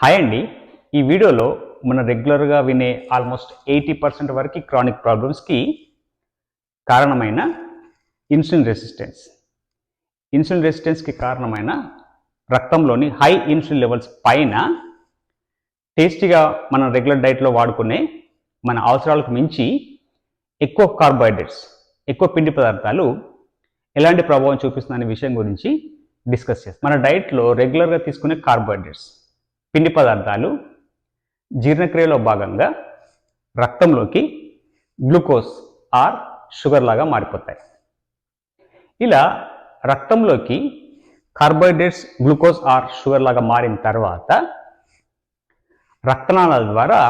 Hi అండి. ఈ వీడియోలో మన రెగ్యులర్గా వినే ఆల్మోస్ట్ ఎయిటీ పర్సెంట్ వరకు క్రానిక్ ప్రాబ్లమ్స్కి కారణమైన ఇన్సులిన్ రెసిస్టెన్స్ ఇన్సులిన్ రెసిస్టెన్స్కి కారణమైన రక్తంలోని హై ఇన్సులిన్ లెవెల్స్ పైన టేస్టీగా మనం రెగ్యులర్ డైట్లో వాడుకునే మన అవసరాలకు మించి ఎక్కువ కార్బోహైడ్రేట్స్ ఎక్కువ పిండి పదార్థాలు ఎలాంటి ప్రభావం చూపిస్తుందనే విషయం గురించి డిస్కస్ చేస్తాం. మన డైట్లో రెగ్యులర్గా తీసుకునే కార్బోహైడ్రేట్స్ పిండి పదార్థాలు జీర్ణక్రియలో భాగంగా రక్తంలోకి గ్లూకోజ్ ఆర్ షుగర్ లాగా మారిపోతాయి. ఇలా రక్తంలోకి కార్బోహైడ్రేట్స్ గ్లూకోజ్ ఆర్ షుగర్ లాగా మారిన తర్వాత రక్తనాళాల ద్వారా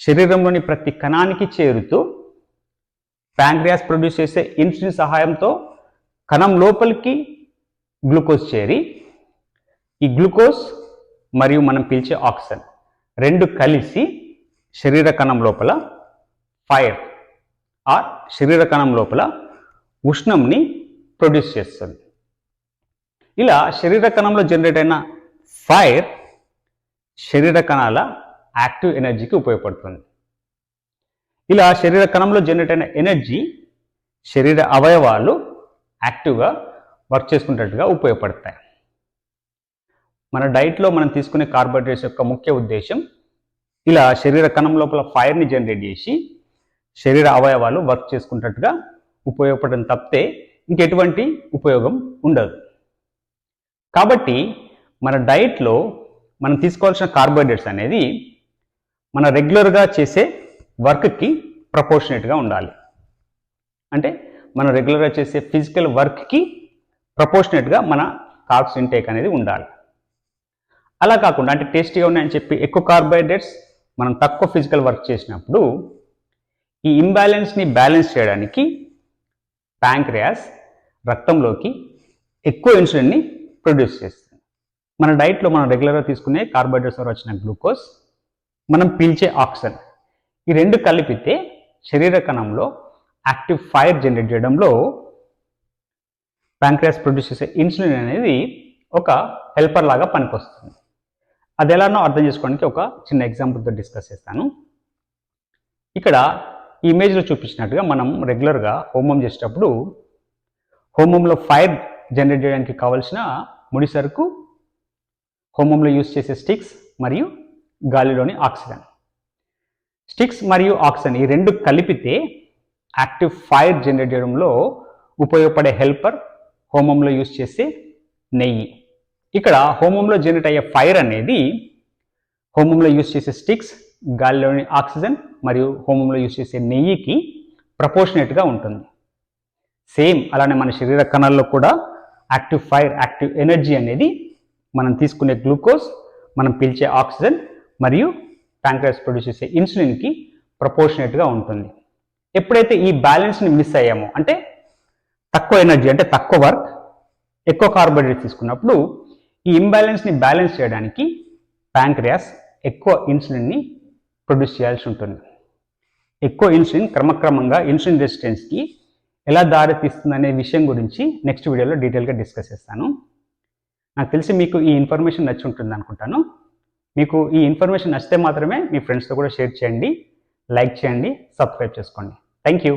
శరీరంలోని ప్రతి కణానికి చేరుతూ ప్యాంక్రియాస్ ప్రొడ్యూస్ చేసే ఇన్సులిన్ సహాయంతో కణం లోపలికి గ్లూకోజ్ చేరి ఈ గ్లూకోజ్ మరియు మనం పీల్చే ఆక్సిజన్. రెండు కలిసి శరీర కణం లోపల ఫైర్ ఆర్ శరీర కణం లోపల ఉష్ణంని ప్రొడ్యూస్ చేస్తుంది. ఇలా శరీర కణంలో జనరేట్ అయిన ఫైర్ శరీర కణాల యాక్టివ్ ఎనర్జీకి ఉపయోగపడుతుంది. ఇలా శరీర కణంలో జనరేట్ అయిన ఎనర్జీ శరీర అవయవాలు యాక్టివ్గా వర్క్ చేసుకునేటట్టుగా ఉపయోగపడతాయి. మన డైట్లో మనం తీసుకునే కార్బోహైడ్రేట్స్ యొక్క ముఖ్య ఉద్దేశం ఇలా శరీర కణం లోపల ఫైర్ని జనరేట్ చేసి శరీర అవయవాలు వర్క్ చేసుకున్నట్టుగా ఉపయోగపడడం తప్పితే ఇంకెటువంటి ఉపయోగం ఉండదు. కాబట్టి మన డైట్లో మనం తీసుకోవాల్సిన కార్బోహైడ్రేట్స్ అనేది మన రెగ్యులర్గా చేసే వర్క్కి ప్రపోర్షనేట్గా ఉండాలి. అంటే మనం రెగ్యులర్గా చేసే ఫిజికల్ వర్క్కి ప్రపోర్షనేట్గా మన కార్బ్స్ ఇంటేక్ అనేది ఉండాలి. అలా కాకుండా అంటే టేస్టీగా ఉన్నాయని చెప్పి ఎక్కువ కార్బోహైడ్రేట్స్ మనం తక్కువ ఫిజికల్ వర్క్ చేసినప్పుడు ఈ ఇంబ్యాలెన్స్ని బ్యాలెన్స్ చేయడానికి ప్యాంక్రియాస్ రక్తంలోకి ఎక్కువ ఇన్సులిన్ని ప్రొడ్యూస్ చేస్తుంది. మన డైట్లో మనం రెగ్యులర్గా తీసుకునే కార్బోహైడ్రేట్స్ ద్వారా వచ్చిన గ్లూకోజ్ మనం పీల్చే ఆక్సిజన్ ఈ రెండు కలిపితే శరీర కణంలో యాక్టివ్ ఫైర్ జనరేట్ చేయడంలో ప్యాంక్రియాస్ ప్రొడ్యూస్ చేసే ఇన్సులిన్ అనేది ఒక హెల్పర్ లాగా పనికొస్తుంది. అది ఎలానో అర్థం చేసుకోవడానికి ఒక చిన్న ఎగ్జాంపుల్తో డిస్కస్ చేస్తాను. ఇక్కడ ఈ ఇమేజ్లో చూపించినట్టుగా మనం రెగ్యులర్గా హోమం చేసేటప్పుడు హోమంలో ఫైర్ జనరేట్ చేయడానికి కావలసిన ముడి సరుకు హోమంలో యూస్ చేసే స్టిక్స్ మరియు గాలిలోని ఆక్సిజన్ స్టిక్స్ మరియు ఆక్సిజన్ ఈ రెండు కలిపితే యాక్టివ్ ఫైర్ జనరేట్ చేయడంలో ఉపయోగపడే హెల్పర్ హోమంలో యూస్ చేసే నెయ్యి. ఇక్కడ హోమంలో జనరేట్ అయ్యే ఫైర్ అనేది హోమంలో యూస్ చేసే స్టిక్స్ గాలిలోని ఆక్సిజన్ మరియు హోమంలో యూస్ చేసే నెయ్యికి ప్రపోర్షనేట్గా ఉంటుంది. సేమ్ అలానే మన శరీర కణాల్లో కూడా యాక్టివ్ ఫైర్ యాక్టివ్ ఎనర్జీ అనేది మనం తీసుకునే గ్లూకోజ్ మనం పీల్చే ఆక్సిజన్ మరియు ప్యాంక్రస్ ప్రొడ్యూస్ చేసే ఇన్సులిన్కి ప్రపోర్షనేట్గా ఉంటుంది. ఎప్పుడైతే ఈ బ్యాలెన్స్ని మిస్ అయ్యామో అంటే తక్కువ ఎనర్జీ అంటే తక్కువ వర్క్ ఎక్కువ కార్బోహైడ్రేట్ తీసుకున్నప్పుడు ఈ ఇంబ్యాలెన్స్ని బ్యాలెన్స్ చేయడానికి ప్యాంక్రియాస్ ఎక్కువ ఇన్సులిన్ని ప్రొడ్యూస్ చేయాల్సి ఉంటుంది. ఎక్కువ ఇన్సులిన్ క్రమక్రమంగా ఇన్సులిన్ రెసిస్టెన్స్కి ఎలా దారి తీస్తుందనే విషయం గురించి నెక్స్ట్ వీడియోలో డీటెయిల్గా డిస్కస్ చేస్తాను. నాకు తెలిసి మీకు ఈ ఇన్ఫర్మేషన్ నచ్చి ఉంటుంది అనుకుంటాను. మీకు ఈ ఇన్ఫర్మేషన్ నచ్చితే మాత్రమే మీ ఫ్రెండ్స్తో కూడా షేర్ చేయండి లైక్ చేయండి సబ్స్క్రైబ్ చేసుకోండి. Thank you